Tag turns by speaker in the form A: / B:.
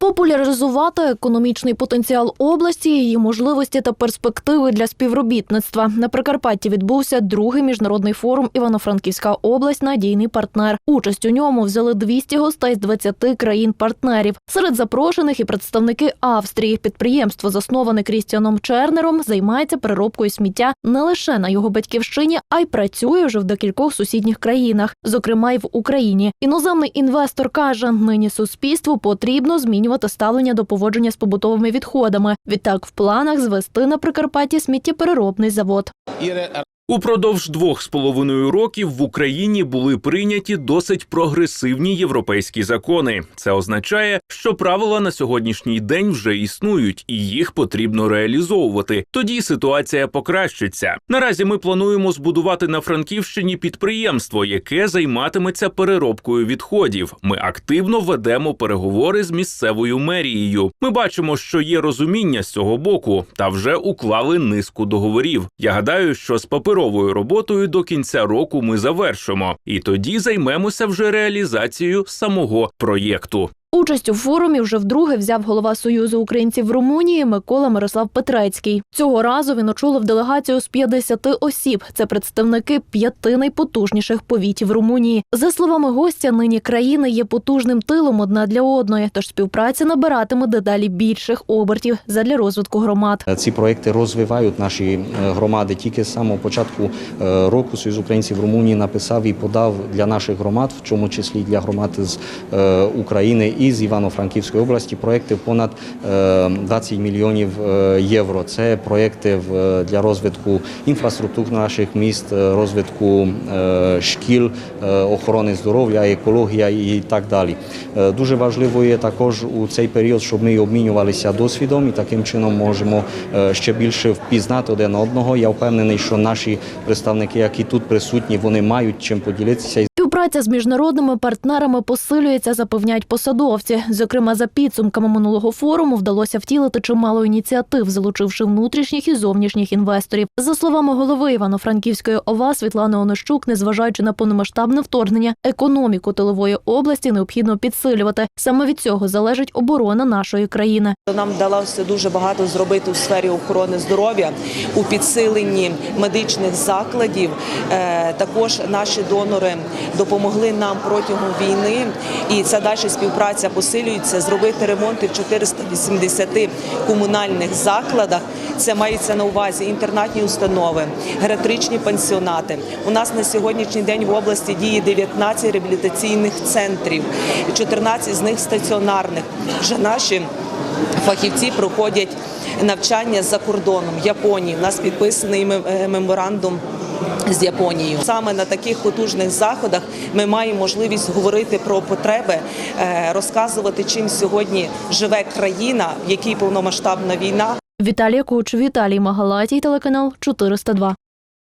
A: Популяризувати економічний потенціал області, її можливості та перспективи для співробітництва. На Прикарпатті відбувся другий міжнародний форум Івано-Франківська область надійний партнер. Участь у ньому взяли 200 гостей з 20 країн-партнерів. Серед запрошених і представники Австрії. Підприємство, засноване Крістіаном Чернером, займається переробкою сміття не лише на його батьківщині, а й працює вже в декількох сусідніх країнах, зокрема й в Україні. Іноземний інвестор каже, нині суспільству потрібно змінювати ставлення до поводження з побутовими відходами. Відтак, в планах звести на Прикарпатті сміттєпереробний завод.
B: Упродовж двох з половиною років в Україні були прийняті досить прогресивні європейські закони. Це означає, що правила на сьогоднішній день вже існують, і їх потрібно реалізовувати. Тоді ситуація покращиться. Наразі ми плануємо збудувати на Франківщині підприємство, яке займатиметься переробкою відходів. Ми активно ведемо переговори з місцевою мерією. Ми бачимо, що є розуміння з цього боку, та вже уклали низку договорів. Я гадаю, що з паперовою роботою до кінця року ми завершимо, і тоді займемося вже реалізацією самого проєкту.
A: Участь у форумі вже вдруге взяв голова Союзу українців в Румунії Микола Мирослав Петрецький. Цього разу він очолив делегацію з 50 осіб. Це представники п'яти найпотужніших повітів Румунії. За словами гостя, нині країни є потужним тилом одна для одної, тож співпраця набиратиме дедалі більших обертів задля розвитку громад.
C: Ці проекти розвивають наші е, громади. Тільки з самого початку е, року Союз українців Румунії написав і подав для наших громад, в чому числі для громад з е, України і з Івано-Франківської області, проекти понад е, 20 мільйонів е, євро. Це проекти в- для розвитку інфраструктур наших міст, е, розвитку е, шкіл, е, охорони здоров'я, екологія і так далі. Е, Дуже важливо є також у цей період, щоб ми обмінювалися досвідом і таким чином можемо е, ще більше впізнати один одного. Я впевнений, що наші представники, які тут присутні, вони мають чим поділитися.
A: Співпраця з міжнародними партнерами посилюється, запевняють посадовці. Зокрема, за підсумками минулого форуму вдалося втілити чимало ініціатив, залучивши внутрішніх і зовнішніх інвесторів. За словами голови Івано-Франківської ОВА Світлани Онощук, незважаючи на повномасштабне вторгнення, економіку тилової області необхідно підсилювати. Саме від цього залежить оборона нашої країни.
D: Нам вдалося дуже багато зробити у сфері охорони здоров'я у підсиленні медичних закладів. Е, Також наші донори допомогли нам протягом війни, і ця далі співпраця посилюється. Зробити ремонти в 480 комунальних закладах. Це мається на увазі інтернатні установи, гератричні пансіонати. У нас на сьогоднішній день в області діє 19 реабілітаційних центрів, 14 з них стаціонарних. Вже наші фахівці проходять навчання за кордоном в Японії. У нас підписаний е, меморандум. З Японією саме на таких потужних заходах ми маємо можливість говорити про потреби, е, розказувати, чим сьогодні живе країна, в якій повномасштабна війна.
A: Віталія Куч, Віталій Магалатій, телеканал 402.